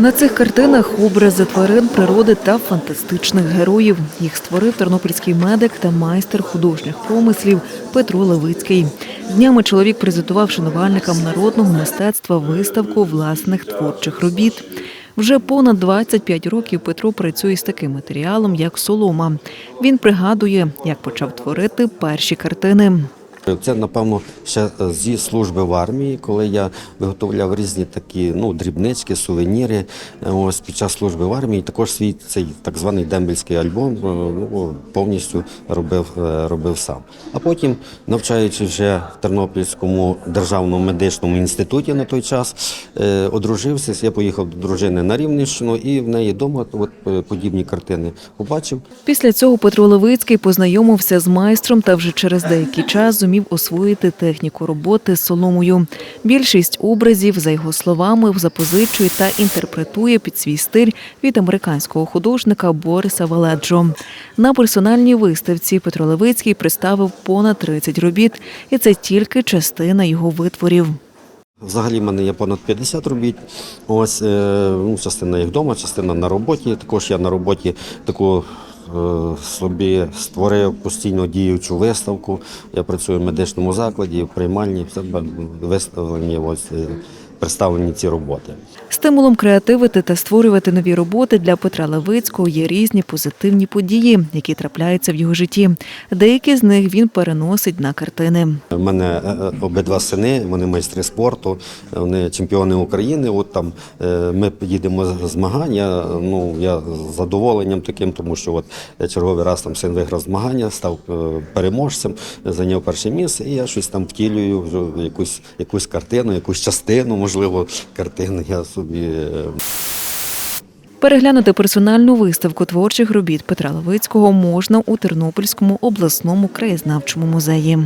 На цих картинах образи тварин, природи та фантастичних героїв. Їх створив тернопільський медик та майстер художніх помислів Петро Левицький. Днями чоловік презентував шанувальникам народного мистецтва виставку власних творчих робіт. Вже понад 25 років Петро працює з таким матеріалом, як солома. Він пригадує, як почав творити перші картини. Це, напевно, ще зі служби в армії, коли я виготовляв різні такі ну, дрібнички, сувеніри. Е, Ось під час служби в армії також свій цей так званий дембельський альбом е, ну, повністю робив, е, робив сам. А потім, навчаючись вже в Тернопільському державному медичному інституті на той час, е, одружився. Я поїхав до дружини на Рівненщину і в неї вдома от, е, подібні картини побачив. Після цього Петро Левицький познайомився з майстром та вже через деякий час зумів освоїти техніку роботи з соломою. Більшість образів, за його словами, запозичує та інтерпретує під свій стиль від американського художника Бориса Валеджо. На персональній виставці Петро Левицький представив понад 30 робіт, і це тільки частина його витворів. Взагалі в мене є понад 50 робіт. Ось е, ну, частина їх вдома, частина на роботі. Також я на роботі таку собі створив постійно діючу виставку. Я працюю в медичному закладі, в приймальні, все виставлені ось е, представлені ці роботи. Стимулом креативити та створювати нові роботи для Петра Левицького є різні позитивні події, які трапляються в його житті. Деякі з них він переносить на картини. У мене е, е, обидва сини, вони майстри спорту, вони чемпіони України. От там е, ми їдемо з змагань. Ну, я з задоволенням таким, тому що от черговий раз там син виграв змагання, став переможцем, зайняв перше місце, і я щось там втілюю, якусь, якусь картину, якусь частину, можливо, картини. Я собі е, Переглянути персональну виставку творчих робіт Петра Ловицького можна у Тернопільському обласному краєзнавчому музеї.